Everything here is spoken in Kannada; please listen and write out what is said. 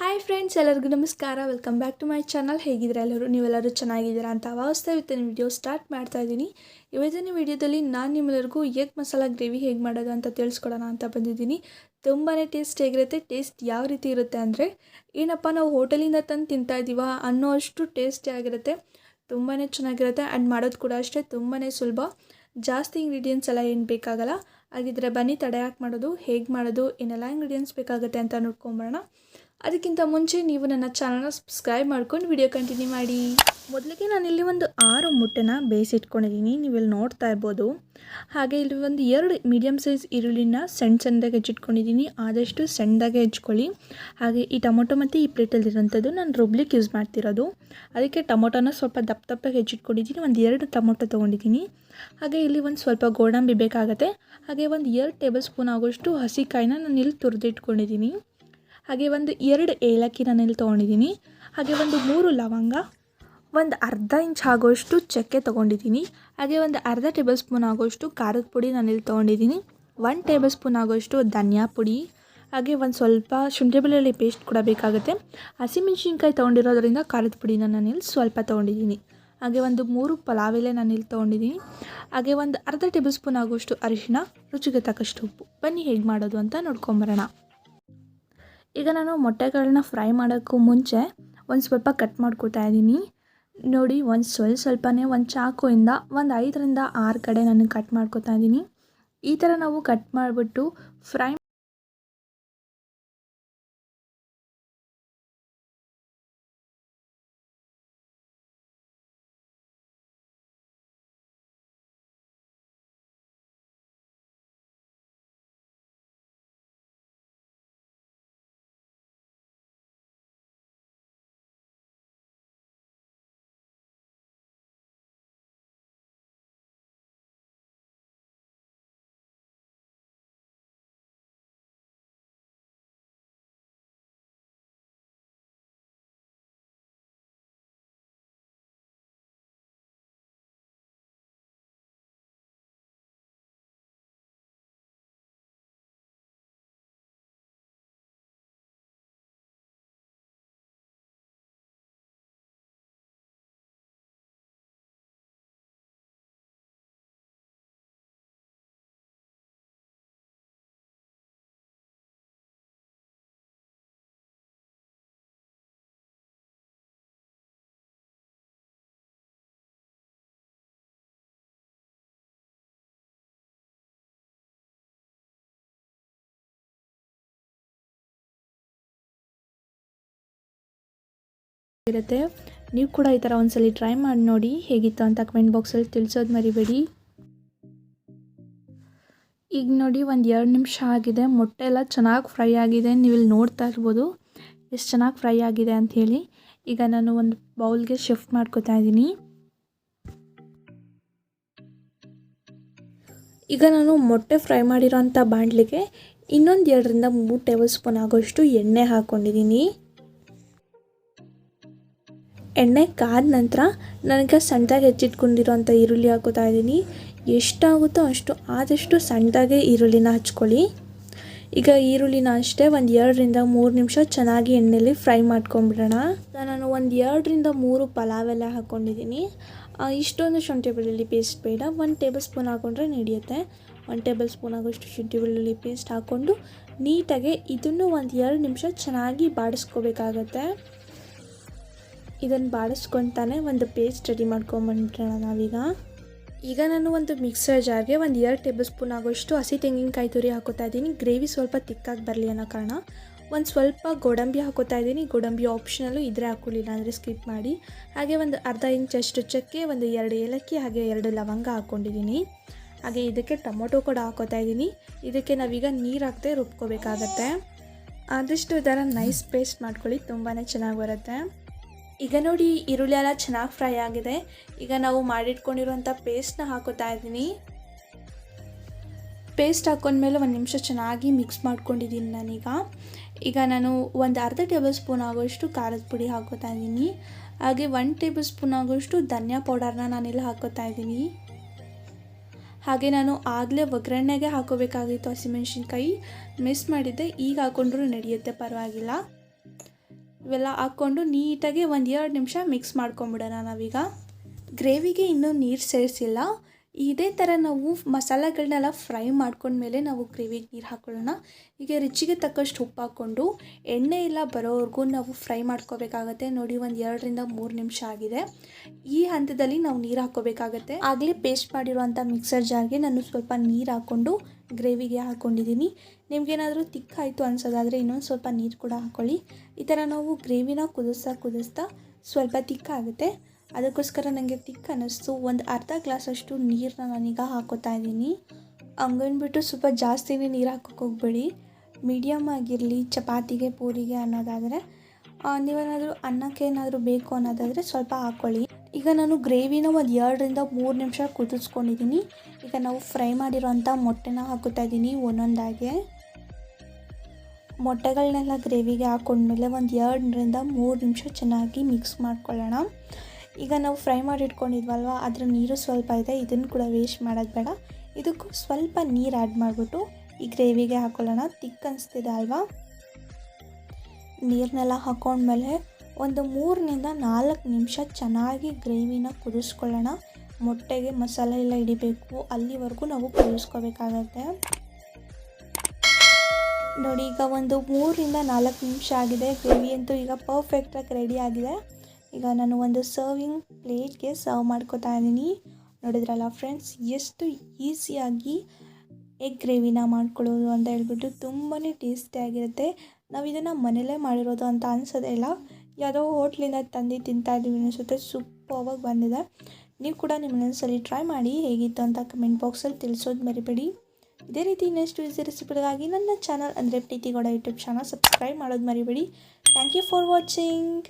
ಹಾಯ್ ಫ್ರೆಂಡ್ಸ್ ಎಲ್ಲರಿಗೂ ನಮಸ್ಕಾರ. Welcome back to my channel ಹೇಗಿದ್ದೀರಾ ಎಲ್ಲರೂ? ನೀವೆಲ್ಲರೂ ಚೆನ್ನಾಗಿದ್ದೀರಾ ಅಂತ ಭಾವಿಸ್ತಾ ಇವತ್ತಿನ ವಿಡಿಯೋ ಸ್ಟಾರ್ಟ್ ಮಾಡ್ತಾ ಇದ್ದೀನಿ. ಇವತ್ತಿನ ವಿಡಿಯೋದಲ್ಲಿ ನಾನು ನಿಮ್ಮೆಲ್ಲರಿಗೂ ಎಗ್ ಮಸಾಲ ಗ್ರೇವಿ ಹೇಗೆ ಮಾಡೋದು ಅಂತ ತಿಳಿಸ್ಕೊಡೋಣ ಅಂತ ಬಂದಿದ್ದೀನಿ. ತುಂಬಾ ಟೇಸ್ಟ್ ಹೇಗಿರುತ್ತೆ ಟೇಸ್ಟ್ ಯಾವ ರೀತಿ ಇರುತ್ತೆ ಅಂದರೆ, ಏನಪ್ಪ ನಾವು ಹೋಟೆಲಿಂದ ತಂದು ತಿಂತಾ ಇದ್ದೀವ ಅನ್ನೋ ಅಷ್ಟು ಟೇಸ್ಟಿ ಆಗಿರುತ್ತೆ. ತುಂಬಾ ಚೆನ್ನಾಗಿರುತ್ತೆ ಆ್ಯಂಡ್ ಮಾಡೋದು ಕೂಡ ಅಷ್ಟೇ ತುಂಬಾ ಸುಲಭ. ಜಾಸ್ತಿ ಇಂಗ್ರೀಡಿಯೆಂಟ್ಸ್ ಎಲ್ಲ ಏನು ಬೇಕಾಗಲ್ಲ. ಹಾಗಿದ್ರೆ ಬನ್ನಿ, ತಡೆ ಹಾಕಿ ಮಾಡೋದು, ಹೇಗೆ ಮಾಡೋದು, ಏನೆಲ್ಲ ಇಂಗ್ರೀಡಿಯೆಂಟ್ಸ್ ಬೇಕಾಗುತ್ತೆ ಅಂತ ನೋಡ್ಕೊಂಬರೋಣ. ಅದಕ್ಕಿಂತ ಮುಂಚೆ ನೀವು ನನ್ನ ಚಾನಲ್ನ ಸಬ್ಸ್ಕ್ರೈಬ್ ಮಾಡ್ಕೊಂಡು ವಿಡಿಯೋ ಕಂಟಿನ್ಯೂ ಮಾಡಿ. ಮೊದಲಿಗೆ ನಾನಿಲ್ಲಿ ಒಂದು ಆರು ಮುಟ್ಟೆನ ಬೇಯಿಸಿಟ್ಕೊಂಡಿದ್ದೀನಿ. ನೀವಿಲ್ಲಿ ನೋಡ್ತಾ ಇರ್ಬೋದು. ಹಾಗೆ ಇಲ್ಲಿ ಒಂದು ಎರಡು ಮೀಡಿಯಮ್ ಸೈಜ್ ಈರುಳ್ಳಿನ ಸಣ್ಣ ಸಣ್ಣದಾಗಿ ಹೆಚ್ಚಿಟ್ಕೊಂಡಿದ್ದೀನಿ. ಆದಷ್ಟು ಸಣ್ಣದಾಗೆ ಹೆಚ್ಕೊಳ್ಳಿ ಹಾಗೆ ಈ ಟೊಮೊಟೊ ಮತ್ತು ಈ ಪ್ಲೇಟಲ್ಲಿರೋಂಥದ್ದು ನಾನು ರುಬ್ಲಿಕ್ಕೆ ಯೂಸ್ ಮಾಡ್ತಿರೋದು. ಅದಕ್ಕೆ ಟೊಮೊಟೊನ ಸ್ವಲ್ಪ ದಪ್ಪ ದಪ್ಪಗೆ ಹೆಚ್ಚಿಟ್ಕೊಂಡಿದ್ದೀನಿ. ಒಂದು ಎರಡು ಟೊಮೊಟೊ ತೊಗೊಂಡಿದ್ದೀನಿ. ಹಾಗೆ ಇಲ್ಲಿ ಒಂದು ಸ್ವಲ್ಪ ಗೋಡಂಬಿ ಬೇಕಾಗುತ್ತೆ. ಹಾಗೆ ಒಂದು ಎರಡು ಟೇಬಲ್ ಸ್ಪೂನ್ ಆಗೋಷ್ಟು ಹಸಿಕಾಯಿನ ನಾನು ಇಲ್ಲಿ ತುರಿದಿಟ್ಕೊಂಡಿದ್ದೀನಿ. ಹಾಗೆ ಒಂದು ಎರಡು ಏಲಕ್ಕಿ ನಾನಿಲ್ಲಿ ತೊಗೊಂಡಿದ್ದೀನಿ. ಹಾಗೆ ಒಂದು ಮೂರು ಲವಂಗ, ಒಂದು ಅರ್ಧ ಇಂಚ್ ಆಗೋಷ್ಟು ಚಕ್ಕೆ ತೊಗೊಂಡಿದ್ದೀನಿ. ಹಾಗೆ ಒಂದು ಅರ್ಧ ಟೇಬಲ್ ಸ್ಪೂನ್ ಆಗೋಷ್ಟು ಖಾರದ ಪುಡಿ ನಾನಿಲ್ಲಿ ತೊಗೊಂಡಿದ್ದೀನಿ. ಒನ್ ಟೇಬಲ್ ಸ್ಪೂನ್ ಆಗೋಷ್ಟು ಧನಿಯಾ ಪುಡಿ. ಹಾಗೆ ಒಂದು ಸ್ವಲ್ಪ ಶುಂಠಿ ಬೆಳ್ಳುಳ್ಳಿ ಪೇಸ್ಟ್ ಕೂಡ ಬೇಕಾಗುತ್ತೆ. ಹಸಿಮೆಣ್ಸಿನ್ಕಾಯಿ ತೊಗೊಂಡಿರೋದ್ರಿಂದ ಖಾರದ ಪುಡಿನ ನಾನಿಲ್ಲಿ ಸ್ವಲ್ಪ ತೊಗೊಂಡಿದ್ದೀನಿ. ಹಾಗೆ ಒಂದು ಮೂರು ಪಲಾವ್ ಎಲೆ ನಾನಿಲ್ಲಿ ತೊಗೊಂಡಿದ್ದೀನಿ. ಹಾಗೆ ಒಂದು ಅರ್ಧ ಟೇಬಲ್ ಸ್ಪೂನ್ ಆಗೋಷ್ಟು ಅರಿಶಿನ ರುಚಿಗೆ ತಕ್ಕಷ್ಟು ಉಪ್ಪು. ಬನ್ನಿ ಹೇಗೆ ಮಾಡೋದು ಅಂತ ನೋಡ್ಕೊಂಬರೋಣ ಈಗ ನಾನು ಮೊಟ್ಟೆಗಳನ್ನ ಫ್ರೈ ಮಾಡೋಕ್ಕೂ ಮುಂಚೆ ಒಂದು ಸ್ವಲ್ಪ ಕಟ್ ಮಾಡ್ಕೊತಾ ಇದ್ದೀನಿ. ನೋಡಿ, ಒಂದು ಸ್ವಲ್ಪ ಸ್ವಲ್ಪನೇ ಒಂದು ಚಾಕುಯಿಂದ ಒಂದು ಐದರಿಂದ ಆರು ಕಡೆ ನಾನು ಕಟ್ ಮಾಡ್ಕೊತಾ ಇದ್ದೀನಿ. ಈ ಥರ ನಾವು ಕಟ್ ಮಾಡಿಬಿಟ್ಟು ಫ್ರೈ ಇರುತ್ತೆ. ನೀವು ಕೂಡ ಈ ಥರ ಒಂದ್ಸಲಿ ಟ್ರೈ ಮಾಡಿ ನೋಡಿ ಹೇಗಿತ್ತು ಅಂತ ಕಮೆಂಟ್ ಬಾಕ್ಸಲ್ಲಿ ತಿಳಿಸೋದು ಮರಿಬೇಡಿ. ಈಗ ನೋಡಿ ಒಂದು ಎರಡು ನಿಮಿಷ ಆಗಿದೆ. ಮೊಟ್ಟೆ ಎಲ್ಲ ಚೆನ್ನಾಗಿ ಫ್ರೈ ಆಗಿದೆ. ನೀವು ಇಲ್ಲಿ ನೋಡ್ತಾ ಇರ್ಬೋದು ಎಷ್ಟು ಚೆನ್ನಾಗಿ ಫ್ರೈ ಆಗಿದೆ ಅಂತ ಹೇಳಿ. ಈಗ ನಾನು ಒಂದು ಬೌಲ್ಗೆ ಶಿಫ್ಟ್ ಮಾಡ್ಕೋತಾ ಇದ್ದೀನಿ. ಈಗ ನಾನು ಮೊಟ್ಟೆ ಫ್ರೈ ಮಾಡಿರೋಂಥ ಬಾಣಲಿಗೆ ಇನ್ನೊಂದು ಎರಡರಿಂದ ಮೂರು ಟೇಬಲ್ ಸ್ಪೂನ್ ಆಗೋಷ್ಟು ಎಣ್ಣೆ ಹಾಕ್ಕೊಂಡಿದ್ದೀನಿ ಎಣ್ಣೆ ಕಾದ ನಂತರ ನನಗೆ ಸಣ್ಣದಾಗಿ ಹೆಚ್ಚಿಟ್ಕೊಂಡಿರೋಂಥ ಈರುಳ್ಳಿ ಹಾಕೋತಾ ಇದ್ದೀನಿ. ಎಷ್ಟಾಗುತ್ತೋ ಅಷ್ಟು ಆದಷ್ಟು ಸಣ್ಣದಾಗೆ ಈರುಳ್ಳಿನ ಹಚ್ಕೊಳ್ಳಿ. ಈಗ ಈರುಳ್ಳಿನ ಅಷ್ಟೇ ಒಂದು ಎರಡರಿಂದ ಮೂರು ನಿಮಿಷ ಚೆನ್ನಾಗಿ ಎಣ್ಣೆಯಲ್ಲಿ ಫ್ರೈ ಮಾಡ್ಕೊಂಬಿಡೋಣ. ನಾನು ಒಂದು ಎರಡರಿಂದ ಮೂರು ಪಲಾವ್ ಎಲ್ಲ ಹಾಕ್ಕೊಂಡಿದ್ದೀನಿ ಇಷ್ಟೊಂದು ಶುಂಠಿ ಬೆಳ್ಳುಳ್ಳಿ ಪೇಸ್ಟ್ ಬೇಡ. ಒಂದು ಟೇಬಲ್ ಸ್ಪೂನ್ ಹಾಕ್ಕೊಂಡ್ರೆ ನಡೆಯುತ್ತೆ. ಒಂದು ಟೇಬಲ್ ಸ್ಪೂನ್ ಆಗೋಷ್ಟು ಶುಂಠಿ ಬೆಳ್ಳುಳ್ಳಿ ಪೇಸ್ಟ್ ಹಾಕ್ಕೊಂಡು ನೀಟಾಗೆ ಇದನ್ನು ಒಂದು ಎರಡು ನಿಮಿಷ ಚೆನ್ನಾಗಿ ಬಾಡಿಸ್ಕೋಬೇಕಾಗತ್ತೆ. ಇದನ್ನು ಬಾಡಿಸ್ಕೊತಾನೆ ಒಂದು ಪೇಸ್ಟ್ ರೆಡಿ ಮಾಡ್ಕೊಂಬಂದ್ಬಿಡೋಣ ನಾವೀಗ. ಈಗ ನಾನು ಒಂದು ಮಿಕ್ಸರ್ ಜಾರ್ಗೆ ಒಂದು ಎರಡು ಟೇಬಲ್ ಸ್ಪೂನ್ ಆಗೋಷ್ಟು ಹಸಿ ತೆಂಗಿನಕಾಯಿ ತುರಿ ಹಾಕೋತಾ ಇದ್ದೀನಿ. ಗ್ರೇವಿ ಸ್ವಲ್ಪ ತಿಕ್ಕಾಗಿ ಬರಲಿ ಅನ್ನೋ ಕಾರಣ ಒಂದು ಸ್ವಲ್ಪ ಗೋಡಂಬಿ ಹಾಕೋತಾ ಇದ್ದೀನಿ. ಗೋಡಂಬಿ ಆಪ್ಷನಲ್ಲು ಇದ್ರೆ ಹಾಕೊಳ್ಳಿಲ್ಲ ಅಂದರೆ ಸ್ಕಿಪ್ ಮಾಡಿ. ಹಾಗೆ ಒಂದು ಅರ್ಧ ಇಂಚಷ್ಟು ಚಕ್ಕೆ ಒಂದು ಎರಡು ಏಲಕ್ಕಿ, ಹಾಗೆ ಎರಡು ಲವಂಗ ಹಾಕ್ಕೊಂಡಿದ್ದೀನಿ ಹಾಗೆ ಇದಕ್ಕೆ ಟೊಮೊಟೊ ಕೂಡ ಹಾಕೋತಾ ಇದ್ದೀನಿ. ಇದಕ್ಕೆ ನಾವೀಗ ನೀರು ಹಾಕ್ತೇ ರುಬ್ಕೋಬೇಕಾಗತ್ತೆ. ಆದಷ್ಟು ಇದರ ನೈಸ್ ಪೇಸ್ಟ್ ಮಾಡ್ಕೊಳ್ಳಿ ತುಂಬಾ ಚೆನ್ನಾಗಿ ಬರುತ್ತೆ. ಈಗ ನೋಡಿ ಈರುಳ್ಳಿ ಎಲ್ಲ ಚೆನ್ನಾಗಿ ಫ್ರೈ ಆಗಿದೆ. ಈಗ ನಾವು ಮಾಡಿಟ್ಕೊಂಡಿರುವಂಥ ಪೇಸ್ಟ್ನ ಹಾಕೋತಾ ಇದ್ದೀನಿ. ಪೇಸ್ಟ್ ಹಾಕೊಂಡ್ಮೇಲೆ ಒಂದು ನಿಮಿಷ ಚೆನ್ನಾಗಿ ಮಿಕ್ಸ್ ಮಾಡ್ಕೊಂಡಿದ್ದೀನಿ ನಾನೀಗ. ಈಗ ನಾನು ಒಂದು ಅರ್ಧ ಟೇಬಲ್ ಸ್ಪೂನ್ ಆಗೋಷ್ಟು ಖಾರದ ಪುಡಿ ಹಾಕೋತಾ ಇದ್ದೀನಿ. ಹಾಗೆ ಒನ್ ಟೇಬಲ್ ಸ್ಪೂನ್ ಆಗೋಷ್ಟು ಧನಿಯಾ ಪೌಡರ್ನ ನಾನಿಲ್ಲಿ ಹಾಕೋತಾ ಇದ್ದೀನಿ. ಹಾಗೆ ನಾನು ಆಗಲೇ ಒಗ್ಗರಣೆಗೆ ಹಾಕೋಬೇಕಾಗಿತ್ತು ಹಸಿಮೆಣ್ಸಿನ್ಕಾಯಿ. ಮಿಸ್ ಮಾಡಿದ್ದೆ, ಈಗ ಹಾಕೊಂಡ್ರೂ ನಡೆಯುತ್ತೆ, ಪರವಾಗಿಲ್ಲ. ಇವೆಲ್ಲ ಹಾಕ್ಕೊಂಡು ನೀಟಾಗಿ ಒಂದು ಎರಡು ನಿಮಿಷ ಮಿಕ್ಸ್ ಮಾಡ್ಕೊಂಬಿಡೋಣ ನಾವೀಗ. ಗ್ರೇವಿಗೆ ಇನ್ನೂ ನೀರು ಸೇರಿಸಿಲ್ಲ. ಇದೇ ಥರ ನಾವು ಮಸಾಲೆಗಳನ್ನೆಲ್ಲ ಫ್ರೈ ಮಾಡ್ಕೊಂಡ್ಮೇಲೆ ನಾವು ಗ್ರೇವಿಗೆ ನೀರು ಹಾಕ್ಕೊಳ್ಳೋಣ ಹೀಗೆ ರುಚಿಗೆ ತಕ್ಕಷ್ಟು ಉಪ್ಪು ಹಾಕ್ಕೊಂಡು ಎಣ್ಣೆ ಎಲ್ಲ ಬರೋವರೆಗೂ ನಾವು ಫ್ರೈ ಮಾಡ್ಕೋಬೇಕಾಗತ್ತೆ. ನೋಡಿ, ಒಂದು ಎರಡರಿಂದ ಮೂರು ನಿಮಿಷ ಆಗಿದೆ. ಈ ಹಂತದಲ್ಲಿ ನಾವು ನೀರು ಹಾಕ್ಕೋಬೇಕಾಗತ್ತೆ. ಆಗಲೇ ಪೇಸ್ಟ್ ಮಾಡಿರುವಂಥ ಮಿಕ್ಸರ್ ಜಾರ್ಗೆ ನಾನು ಸ್ವಲ್ಪ ನೀರು ಹಾಕ್ಕೊಂಡು ಗ್ರೇವಿಗೆ ಹಾಕ್ಕೊಂಡಿದ್ದೀನಿ. ನಿಮ್ಗೇನಾದರೂ ತಿಕ್ಕಾಯಿತು ಅನ್ಸೋದಾದರೆ ಇನ್ನೊಂದು ಸ್ವಲ್ಪ ನೀರು ಕೂಡ ಹಾಕ್ಕೊಳ್ಳಿ ಈ ಥರ ನಾವು ಗ್ರೇವಿನ ಕುದಿಸ್ತಾ ಕುದಿಸ್ತಾ ಸ್ವಲ್ಪ ತಿಕ್ಕಾಗುತ್ತೆ. ಅದಕ್ಕೋಸ್ಕರ ನನಗೆ ತಿಕ್ ಅನ್ನಿಸ್ತು. ಒಂದು ಅರ್ಧ ಗ್ಲಾಸಷ್ಟು ನೀರನ್ನ ನಾನೀಗ ಹಾಕೋತಾ ಇದ್ದೀನಿ. ಹಂಗನ್ಬಿಟ್ಟು ಸ್ವಲ್ಪ ಜಾಸ್ತಿನೇ ನೀರು ಹಾಕೋಕೆ ಹೋಗ್ಬೇಡಿ. ಮೀಡಿಯಮ್ ಆಗಿರಲಿ, ಚಪಾತಿಗೆ, ಪೂರಿಗೆ ಅನ್ನೋದಾದರೆ ನೀವೇನಾದರೂ ಅನ್ನಕ್ಕೆ ಏನಾದರೂ ಬೇಕು ಅನ್ನೋದಾದರೆ ಸ್ವಲ್ಪ ಹಾಕ್ಕೊಳ್ಳಿ ಈಗ ನಾನು ಗ್ರೇವಿನ ಒಂದು ಎರಡರಿಂದ ಮೂರು ನಿಮಿಷ ಕುದಿಸ್ಕೊಂಡಿದ್ದೀನಿ. ಈಗ ನಾವು ಫ್ರೈ ಮಾಡಿರೋಂಥ ಮೊಟ್ಟೆನ ಹಾಕೋತಾ ಇದ್ದೀನಿ ಒಂದೊಂದಾಗೆ. ಮೊಟ್ಟೆಗಳನ್ನೆಲ್ಲ ಗ್ರೇವಿಗೆ ಹಾಕೊಂಡ್ಮೇಲೆ ಒಂದು ಎರಡರಿಂದ ಮೂರು ನಿಮಿಷ ಚೆನ್ನಾಗಿ ಮಿಕ್ಸ್ ಮಾಡ್ಕೊಳ್ಳೋಣ. ಈಗ ನಾವು ಫ್ರೈ ಮಾಡಿ ಇಟ್ಕೊಂಡಿದ್ವಲ್ವ ಅದರ ನೀರು ಸ್ವಲ್ಪ ಇದೆ, ಇದನ್ನು ಕೂಡ ವೇಸ್ಟ್ ಮಾಡೋದು ಬೇಡ. ಇದಕ್ಕೂ ಸ್ವಲ್ಪ ನೀರು ಆ್ಯಡ್ ಮಾಡಿಬಿಟ್ಟು ಈ ಗ್ರೇವಿಗೆ ಹಾಕೊಳ್ಳೋಣ. ತಿಕ್ ಅನಿಸ್ತಿದೆ ಅಲ್ವಾ? ನೀರನ್ನೆಲ್ಲ ಹಾಕೊಂಡ್ಮೇಲೆ ಒಂದು ಮೂರರಿಂದ ನಾಲ್ಕು ನಿಮಿಷ ಚೆನ್ನಾಗಿ ಗ್ರೇವಿನ ಕುದಿಸ್ಕೊಳ್ಳೋಣ. ಮೊಟ್ಟೆಗೆ ಮಸಾಲೆ ಎಲ್ಲ ಹಿಡಿಬೇಕು, ಅಲ್ಲಿವರೆಗೂ ನಾವು ಕುದಿಸ್ಕೋಬೇಕಾಗತ್ತೆ. ನೋಡಿ, ಈಗ ಒಂದು ಮೂರರಿಂದ ನಾಲ್ಕು ನಿಮಿಷ ಆಗಿದೆ. ಗ್ರೇವಿ ಅಂತೂ ಈಗ ಪರ್ಫೆಕ್ಟಾಗಿ ರೆಡಿ ಆಗಿದೆ. ಈಗ ನಾನು ಒಂದು ಸರ್ವಿಂಗ್ ಪ್ಲೇಟ್ಗೆ ಸರ್ವ್ ಮಾಡ್ಕೋತಾ ಇದ್ದೀನಿ. ನೋಡಿದ್ರಲ್ಲ ಫ್ರೆಂಡ್ಸ್ ಎಷ್ಟು ಈಸಿಯಾಗಿ ಎಗ್ ಗ್ರೇವಿನ ಮಾಡ್ಕೊಳ್ಳೋದು ಅಂತ ಹೇಳ್ಬಿಟ್ಟು ತುಂಬಾ ಟೇಸ್ಟಿಯಾಗಿರುತ್ತೆ ನಾವು ಇದನ್ನು ಮನೇಲೇ ಮಾಡಿರೋದು ಅಂತ ಅನ್ಸೋದೇ ಇಲ್ಲ. ಯಾವುದೋ ಹೋಟ್ಲಿಂದ ತಂದು ತಿಂತಾ ಇದ್ದೀವಿ ಅನಿಸುತ್ತೆ. ಸೂಪರ್ವಾಗಿ ಬಂದಿದೆ. ನೀವು ಕೂಡ ನಿಮ್ಮನ್ನೊಂದ್ಸಲಿ ಟ್ರೈ ಮಾಡಿ ಹೇಗಿತ್ತು ಅಂತ ಕಮೆಂಟ್ ಬಾಕ್ಸಲ್ಲಿ ತಿಳಿಸೋದು ಮರಿಬೇಡಿ. ಇದೇ ರೀತಿ ಇನ್ನೆಷ್ಟು ಈಸಿ ರೆಸಿಪಿಗಳಿಗಾಗಿ ನನ್ನ ಚಾನಲ್ ಅಂದರೆ ಪ್ರೀತಿಗೌಡ ಯೂಟ್ಯೂಬ್ ಚಾನಲ್ ಸಬ್ಸ್ಕ್ರೈಬ್ ಮಾಡೋದು ಮರಿಬೇಡಿ. Thank you for watching